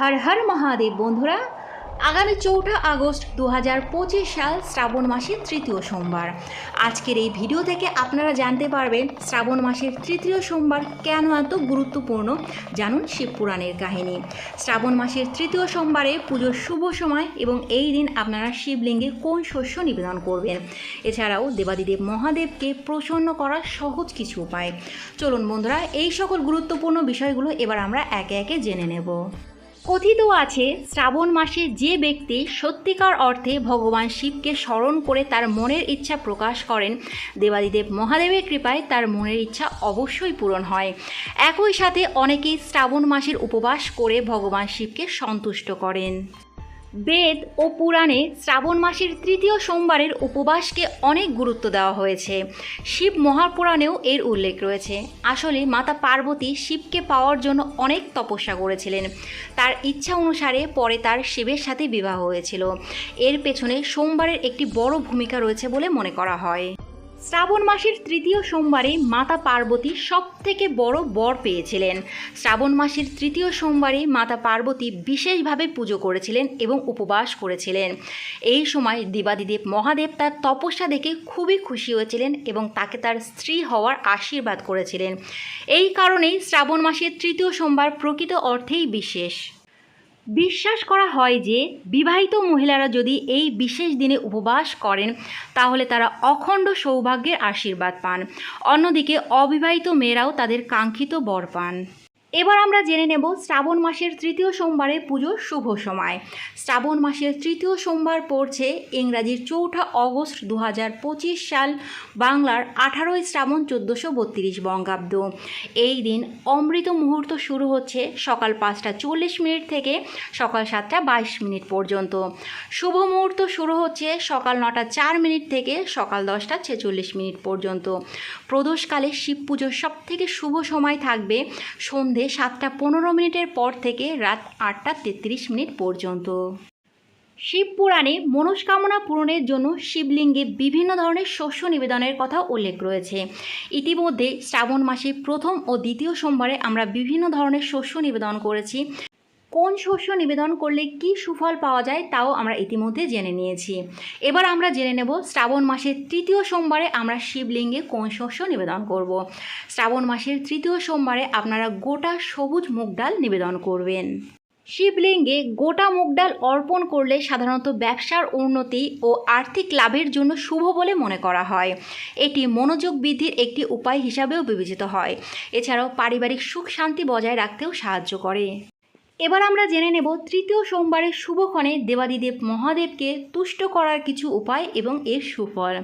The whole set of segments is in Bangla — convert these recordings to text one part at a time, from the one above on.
হর হর মহাদেব বন্ধুরা, আগামী চৌঠা আগস্ট দু হাজার পঁচিশ সাল শ্রাবণ মাসের তৃতীয় সোমবার। আজকের এই ভিডিও থেকে আপনারা জানতে পারবেন শ্রাবণ মাসের তৃতীয় সোমবার কেন এত গুরুত্বপূর্ণ, জানুন শিবপুরাণের কাহিনী। শ্রাবণ মাসের তৃতীয় সোমবারে পুজোর শুভ সময় এবং এই দিন আপনারা শিবলিঙ্গে কোন শস্য নিবেদন করবেন। এছাড়াও দেবাদিদেব মহাদেবকে প্রসন্ন করার সহজ কিছু উপায়। চলুন বন্ধুরা, এই সকল গুরুত্বপূর্ণ বিষয়গুলো এবার আমরা একে একে জেনে নেব। কথিত আছে, শ্রাবণ মাসে যে ব্যক্তি সত্যিকার অর্থে ভগবান শিবকে স্মরণ করে তার মনের ইচ্ছা প্রকাশ করেন, দেবাদিদেব মহাদেবের কৃপায় তার মনের ইচ্ছা অবশ্যই পূরণ হয়। একই সাথে অনেকেই শ্রাবণ মাসের উপবাস করে ভগবান শিবকে সন্তুষ্ট করেন। বেদ ও পুরাণে শ্রাবণ মাসের তৃতীয় সোমবারের উপবাসকে অনেক গুরুত্ব দেওয়া হয়েছে। শিব মহাপুরাণেও এর উল্লেখ রয়েছে। আসলে মাতা পার্বতী শিবকে পাওয়ার জন্য অনেক তপস্যা করেছিলেন। তার ইচ্ছা অনুসারে পরে তার শিবের সাথে বিবাহ হয়েছিল। এর পেছনে সোমবারের একটি বড় ভূমিকা রয়েছে বলে মনে করা হয়। শ্রাবণ মাসের তৃতীয় সোমবারে মাতা পার্বতী সব থেকে বড় বর পেয়েছিলেন। শ্রাবণ মাসের তৃতীয় সোমবারে মাতা পার্বতী বিশেষভাবে পুজো করেছিলেন এবং উপবাস করেছিলেন। এই সময় দিবাদিদেব মহাদেব তার তপস্যা দেখে খুবই খুশি হয়েছিলেন এবং তাকে তার স্ত্রী হওয়ার আশীর্বাদ করেছিলেন। এই কারণেই শ্রাবণ মাসের তৃতীয় সোমবার প্রকৃত অর্থেই বিশেষ। বিশ্বাস করা হয় যে বিবাহিত মহিলারা যদি এই বিশেষ দিনে উপবাস করেন, তাহলে তারা অখণ্ড সৌভাগ্যের আশীর্বাদ পান। অন্যদিকে অবিবাহিত মেয়েরাও তাদের কাঙ্ক্ষিত বর পান। এবার আমরা জেনে নেব শ্রাবণ মাসের তৃতীয় সোমবারে পুজোর শুভ সময়। শ্রাবণ মাসের তৃতীয় সোমবার পড়ছে ইংরাজির চৌঠা অগস্ট দু হাজার পঁচিশ সাল, বাংলার আঠারোই শ্রাবণ চোদ্দোশো বত্রিশ বঙ্গাব্দ। এই দিন অমৃত মুহূর্ত শুরু হচ্ছে সকাল পাঁচটা চল্লিশ মিনিট থেকে সকাল সাতটা বাইশ মিনিট পর্যন্ত। শুভ মুহূর্ত শুরু হচ্ছে সকাল নটা চার মিনিট থেকে সকাল দশটা ছেচল্লিশ মিনিট পর্যন্ত। প্রদোষকালে শিব পুজোর সবথেকে শুভ সময় থাকবে সন্ধে সাতটা পনেরো মিনিটের পর থেকে রাত আটটা তেত্রিশ মিনিট পর্যন্ত। শিব পুরাণে মনস্কামনা পূরণের জন্য শিবলিঙ্গে বিভিন্ন ধরনের শস্য নিবেদনের কথা উল্লেখ রয়েছে। ইতিমধ্যে শ্রাবণ মাসে প্রথম ও দ্বিতীয় সোমবারে আমরা বিভিন্ন ধরনের শস্য নিবেদন করেছি। কোন শস্য নিবেদন করলে কি সুফল পাওয়া যায় তাও আমরা ইতিমধ্যে জেনে নিয়েছি। এবার আমরা জেনে নেব শ্রাবণ মাসের তৃতীয় সোমবারে আমরা শিবলিঙ্গে কোন শস্য নিবেদন করব। শ্রাবণ মাসের তৃতীয় সোমবারে আপনারা গোটা সবুজ মুগ ডাল নিবেদন করবেন। শিবলিঙ্গে গোটা মুগ ডাল অর্পণ করলে সাধারণত ব্যবসার উন্নতি ও আর্থিক লাভের জন্য শুভ বলে মনে করা হয়। এটি মনোযোগ বৃদ্ধির একটি উপায় হিসাবেও বিবেচিত হয়। এছাড়াও পারিবারিক সুখ শান্তি বজায় রাখতেও সাহায্য করে। এবার আমরা জেনে নেব তৃতীয় সোমবারের শুভক্ষণে দেবাদিদেব মহাদেবকে তুষ্ট করার কিছু উপায় এবং এর সুফল।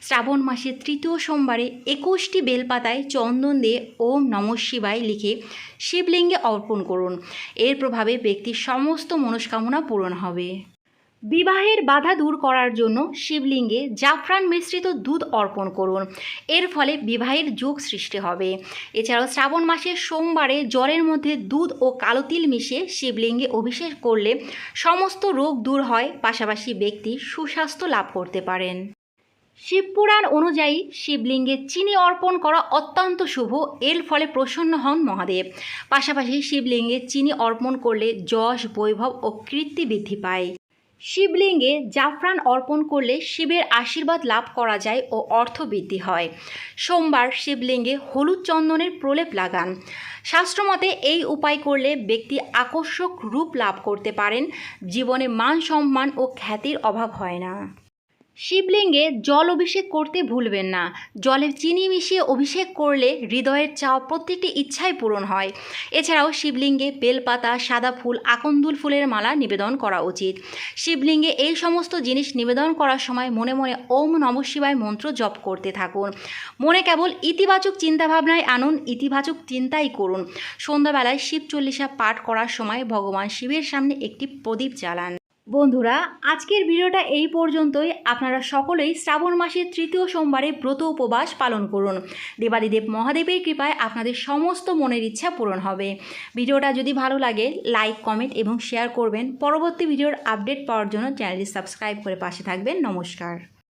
শ্রাবণ মাসের তৃতীয় সোমবারে একুশটি বেলপাতায় চন্দন দিয়ে ওম নম শিবায় লিখে শিবলিঙ্গে অর্পণ করুন। এর প্রভাবে ব্যক্তির সমস্ত মনস্কামনা পূরণ হবে। বিবাহের বাধা দূর করার জন্য শিবলিঙ্গে জাফরান মিশ্রিত দুধ অর্পণ করুন। এর ফলে বিবাহের যোগ সৃষ্টি হবে। এছাড়াও শ্রাবণ মাসের সোমবারে জলের মধ্যে দুধ ও কালো তিল মিশিয়ে শিবলিঙ্গে অভিষেক করলে সমস্ত রোগ দূর হয়। পাশাপাশি ব্যক্তি সুস্বাস্থ্য লাভ করতে পারেন। শিবপুরাণ অনুযায়ী শিবলিঙ্গে চিনি অর্পণ করা অত্যন্ত শুভ। এর ফলে প্রসন্ন হন মহাদেব। পাশাপাশি শিবলিঙ্গে চিনি অর্পণ করলে যশ, বৈভব ও কীর্তি বৃদ্ধি পায়। শিবলিঙ্গে জাফরান অর্পণ করলে শিবের আশীর্বাদ লাভ করা যায় ও অর্থ বৃদ্ধি হয়। সোমবার শিবলিঙ্গে হলুদ চন্দনের প্রলেপ লাগান। শাস্ত্রমতে এই উপায় করলে ব্যক্তি আকর্ষক রূপ লাভ করতে পারেন। জীবনে মান সম্মান ও খ্যাতির অভাব হয় না। শিবলিঙ্গে জল অভিষেক করতে ভুলবেন না। জলে চিনি মিশিয়ে অভিষেক করলে হৃদয়ের চাওয়া প্রত্যেকটি ইচ্ছাই পূরণ হয়। এছাড়াও শিবলিঙ্গে বেলপাতা, সাদা ফুল, আকন্দুল ফুলের মালা নিবেদন করা উচিত। শিবলিঙ্গে এই সমস্ত জিনিস নিবেদন করার সময় মনে মনে ওম নম শিবায় মন্ত্র জপ করতে থাকুন। মনে কেবল ইতিবাচক চিন্তাভাবনায় আনুন, ইতিবাচক চিন্তাই করুন। সন্ধ্যাবেলায় শিব চল্লিশা পাঠ করার সময় ভগবান শিবের সামনে একটি প্রদীপ জ্বালান। বন্ধুরা, আজকের ভিডিওটা এই পর্যন্তই। আপনারা সকলেই শ্রাবণ মাসের তৃতীয় সোমবারে ব্রত উপবাস পালন করুন। দেবাদিদেব মহাদেবের কৃপায় আপনাদের সমস্ত মনের ইচ্ছা পূরণ হবে। ভিডিওটা যদি ভালো লাগে, লাইক, কমেন্ট এবং শেয়ার করবেন। পরবর্তী ভিডিওর আপডেট পাওয়ার জন্য চ্যানেলটি সাবস্ক্রাইব করে পাশে থাকবেন। নমস্কার।